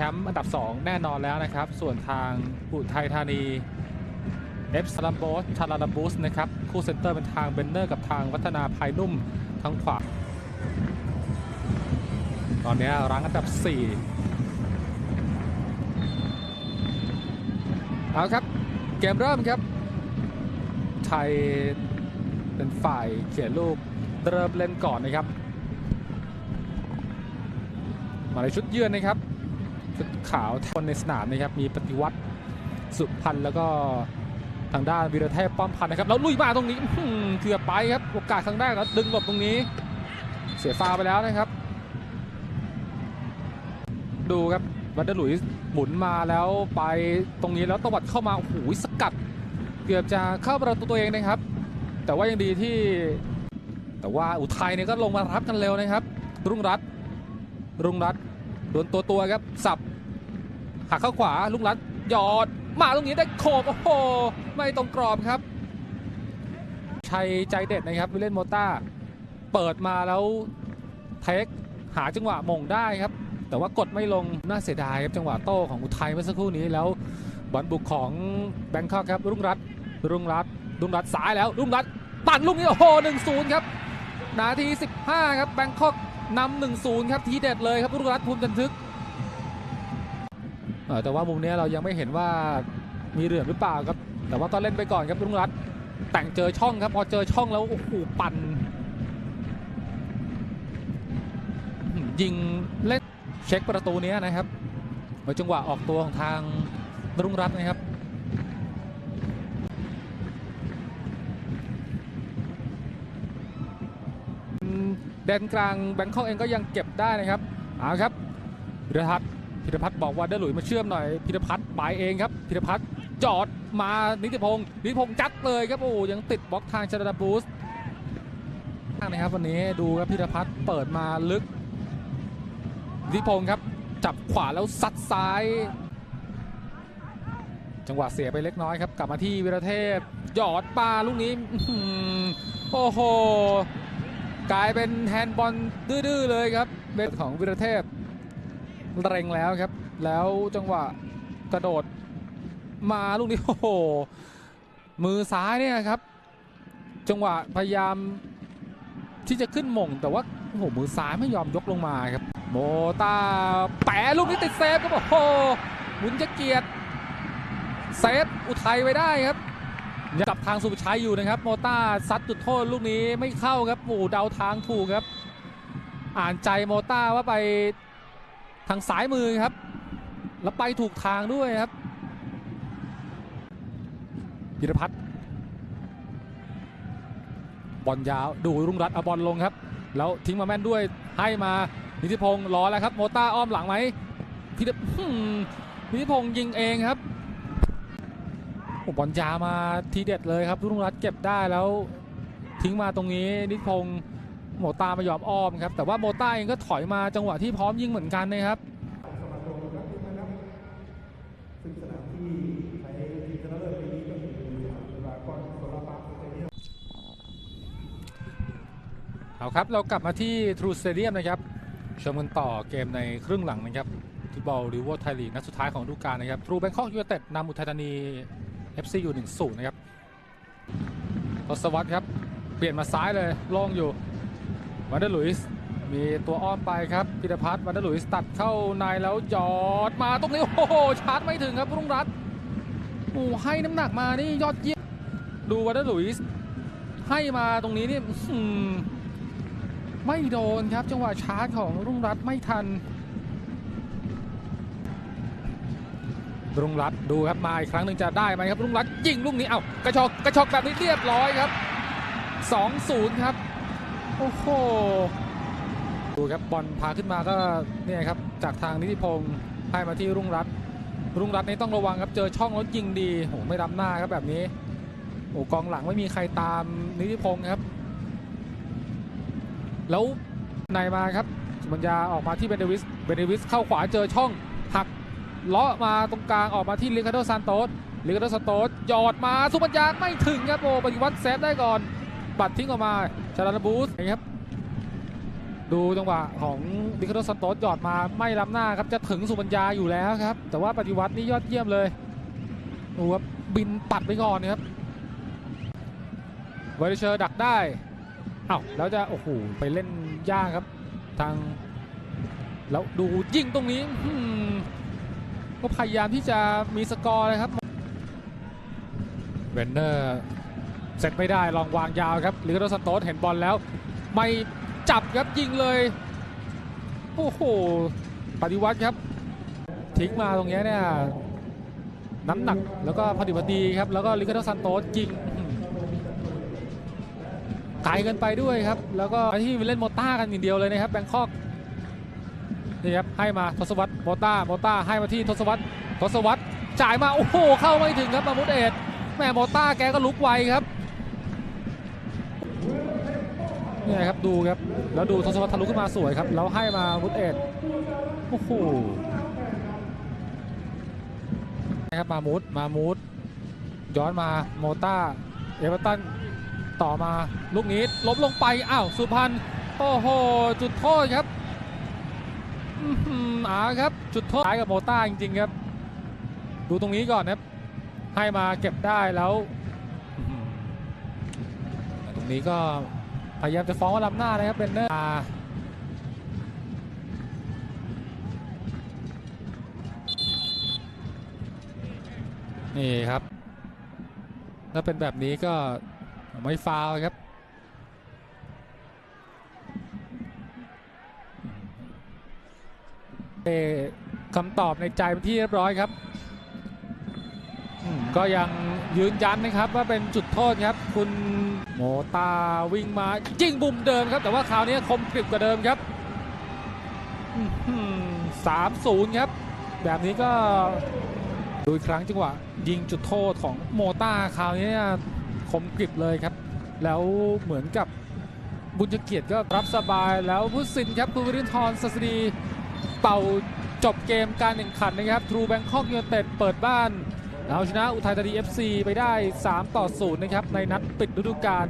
แชมป์อันดับ 2 แน่นอนแล้วนะครับ ส่วนทางอุทัยธานีเอฟซาลัมโบสชาลาลัมบูสนะครับ คู่เซนเตอร์เป็นทางเบนเนอร์กับทางวัฒนาภายนุ่มทางขวา ตอนนี้รั้งอันดับ 4 เอาครับ เกมเริ่มครับ ไทยเป็นฝ่ายเขียนลูกเริ่มเล่นก่อนนะครับ มาในชุดเยือนนะครับ ชุดขาวคนในสนามนะครับมีปฏิวัติสุพันธ์แล้วก็ทางด้านวีรเทพป้อมพันธ์นะครับแล้วลุยมาตรงนี้เกือบไปครับโอกาสครั้งแรกแล้วดึงหลบตรงนี้ เสียฟาวไปแล้วนะครับ ดูครับวันเดอร์หลุยหมุนมาแล้วไปตรงนี้แล้วตวัดเข้ามาโอ้โหสกัด เกือบจะเข้าประตูตัวเองนะครับ แต่ว่ายังดีที่ แต่ว่าอุทัยเนี่ยก็ลงมารับกันเร็วนะครับ รุ่งรัตรุ่งรัต โดนตัวตัวครับ สับ หักเข้าขวารุ่งรัตน์หยอด มาตรงนี้ได้โขบโอ้โห ไม่ตรงกรอบครับ ชัยใจเด็ดนะครับวิลเลนโมต้า เปิดมาแล้วเทคหาจังหวะมงได้ครับ แต่ว่ากดไม่ลงน่าเสียดายครับจังหวะโต้ของอุทัยเมื่อสักครู่นี้แล้วบอลบุกของแบงคอกครับรุ่งรัตรุ่งรัตรุ่งรัตสายแล้วรุ่งรัตปั่นลูกนี้โอ้โหหนึ่งศูนย์ครับนาที 15 ครับแบงคอก นำหนึ่งศูนย์ครับทีเด็ดเลยครับรุ่งรัตน์ภูมิจันทึกแต่ว่ามุมนี้เรายังไม่เห็นว่ามีเหลือหรือเปล่าครับ แต่ว่าก็เล่นไปก่อนครับรุ่งรัตน์แต่งเจอช่องครับพอเจอช่องแล้วโอ้โหปั่นยิงเล่นเช็คประตูนี้นะครับจังหวะออกตัวของทางรุ่งรัตน์นะครับ แดนกลางแบงคอกเองก็ยังเก็บได้นะครับเอาครับพิรพัฒน์พิรพัฒน์บอกว่าเดนหลุยมาเชื่อมหน่อยพิรพัฒน์ไปเองครับพิรพัฒน์จอดมานิติพงศ์นิติพงศ์จัดเลยครับโอ้ยังติดบล็อกทางชาดาบูสนะครับวันนี้ดูครับพิรพัฒน์เปิดมาลึกนิติพงศ์ครับจับขวาแล้วซัดซ้าย จังหวะเสียไปเล็กน้อยครับ กลับมาที่วิรเทพหยอดปลาลูกนี้โอ้โห กลายเป็นแฮนด์บอลดื้อๆเลยครับเป็นของวิรเทพเร่งแล้วครับ แล้วจังหวะกระโดดมาลูกนี้โอ้โหมือซ้ายเนี่ยครับ จังหวะพยายามที่จะขึ้นมงแต่ว่าโอ้โหมือซ้ายไม่ยอมยกลงมาครับ โมตาแปะลูกนี้ติดเซฟครับโอ้โหบุญจะเกียรติเซฟอุทัยไว้ได้ครับ จับทางสุภชัยอยู่นะครับโมต้าซัดจุดโทษลูกนี้ไม่เข้าครับโอ้เดาทางถูกครับ อ่านใจโมต้าว่าไปทางซ้ายมือครับ แล้วไปถูกทางด้วยครับพิรพัฒน์บอลยาวดูรุ่งรัตน์เอาบอลลงครับ แล้วทิ้งมาแม่นด้วยให้มานิติพงศ์รอแล้วครับ โมต้าอ้อมหลังไหมพิรนิติพงศ์ยิงเองครับ บอลยามาทีเด็ดเลยครับรุ่งรัตน์เก็บได้แล้วทิ้งมาตรงนี้นิพงศ์โมตาไม่ยอมอ้อมครับแต่ว่าโมต้าเองก็ถอยมาจังหวะที่พร้อมยิงเหมือนกันนะครับเลิศปีนี้ก็คือามดราก้อนโซลาร์พาร์คสเอาครับเรากลับมาที่ True Stadium นะครับชมกันต่อเกมในครึ่งหลังนะครับฟุตบอลริวอร์ไทยลีกนัดสุดท้ายของฤดูกาลนะครับ True Bangkok United นำอุทัยธานี FC อยู่1-0นะครับทศวรรษครับ เปลี่ยนมาซ้ายเลยโล่งอยู่วันเดอร์ลุยส์มีตัวอ้อมไปครับพิรพัฒน์วันเดอร์ลุยส์ตัดเข้าในแล้วหยอดมาตรงนี้ โอ้โหชาร์จไม่ถึงครับรุ่งรัตน์โอ้ให้น้ำหนักมานี่ยอดเยี่ยมดูวันเดอร์ลุยส์ให้มาตรงนี้นี่ไม่โดนครับ จังหวะชาร์จของรุ่งรัตน์ไม่ทัน รุ่งรัตดูครับมาอีกครั้งหนึ่งจะได้ไหมครับรุ่งรัตยิงลูกนี้เอ้ากระชอกกระชอกแบบนี้เรียบร้อยครับ2-0ครับโอ้โหดูครับบอลพาขึ้นมาก็เนี่ยครับจากทางนิติพงศ์ให้มาที่รุ่งรัตรุ่งรัตน์นี่ต้องระวังครับเจอช่องแล้วยิงดีโหไม่รับหน้าครับแบบนี้โอ้กองหลังไม่มีใครตามนิติพงศ์ครับ แล้วในมาครับสุบัญญาออกมาที่เบนเดวิสเบนเดวิสเข้าขวาเจอช่องหัก เลาะมาตรงกลางออกมาที่ลิคาโดซานโตสลิคาโดซานโตสหยอดมาสุบัญญาไม่ถึงครับโอ้ปฏิวัติเซฟได้ก่อน ปัดทิ้งออกมาชาลาบูสนะครับดูจังหวะของดิคาโดซันโตสหยอดมาไม่ล้ำหน้าครับจะถึงสุบัญญาอยู่แล้วครับ แต่ว่าปฏิวัตินี่ยอดเยี่ยมเลยดูครับบินปัดไปก่อนครับไวเชอร์ดักได้อ้าวแล้วจะโอ้โหไปเล่นยากครับ ทาง แล้วดูยิงตรงนี้ ก็พยายามที่จะมีสกอร์เลยครับเวนเนอร์เสร็จไม่ได้ลองวางยาวครับลิคาโดซันโตสเห็นบอลแล้ว ไม่จับครับยิงเลย โอ้โหปฏิวัติครับ ทิ้งมาตรงนี้เนี่ยน้ำหนักแล้วก็พอดีพอดีครับ แล้วก็ลิคาโดซันโตสยิงไกลเกินไปด้วยครับ แล้วก็ที่เล่นโมต้ากันอย่างเดียวเลยนะครับแบงคอก นี่ครับให้มาทศวรรษโมต้าโมต้าให้มาที่ทศวรรษทศวรรษจ่ายมาโอ้โหเข้าไม่ถึงครับมามุดเอ็ดแม่โมต้าแกก็ลุกไวครับเนี่ยครับดูครับแล้วดูทศวรรษทะลุขึ้นมาสวยครับแล้วให้มาวุฒเอ็ดโอ้โหนะครับมามูดมามูดย้อนมาโมต้าเอเวอร์ตันต่อมาลูกนี้ล้มลงไปอ้าวสุพรรณโอ้โหจุดโทษครับ อื้อหืออ่าครับ จุดโทษท้ายกับโมต้าจริงๆครับ ดูตรงนี้ก่อนนะครับ ให้มาเก็บได้แล้วตรงนี้ก็พยายามจะฟ้องว่าล้ำหน้านะครับเบนเนอร์นี่ครับ ถ้าเป็นแบบนี้ก็ไม่ฟาวครับ เอ่อ คำตอบในใจเป็นที่เรียบร้อยครับอืมก็ยังยืนยันนะครับว่าเป็นจุดโทษครับ คุณโมตาวิ่งมายิงบุมเดิมครับ แต่ว่าคราวนี้คมกริบกว่าเดิมครับสามศูนย์ครับ แบบนี้ก็ดูอีกครั้งจังหวะยิงจุดโทษของโมตาคราวนี้เนี่ยคมกริบเลยครับ แล้วเหมือนกับบุญเกียรติก็รับสบายแล้วผู้สินครับคุณวิรินทร์ศัสดีเป่าจบเกมการแข่งขันนะครับทรูแบงคอกยูเนเต็ดเปิดบ้านเอาชนะอุทัยธานี FC ไปได้ 3 ต่อ 0 นะครับ ในนัดปิดฤดูกาล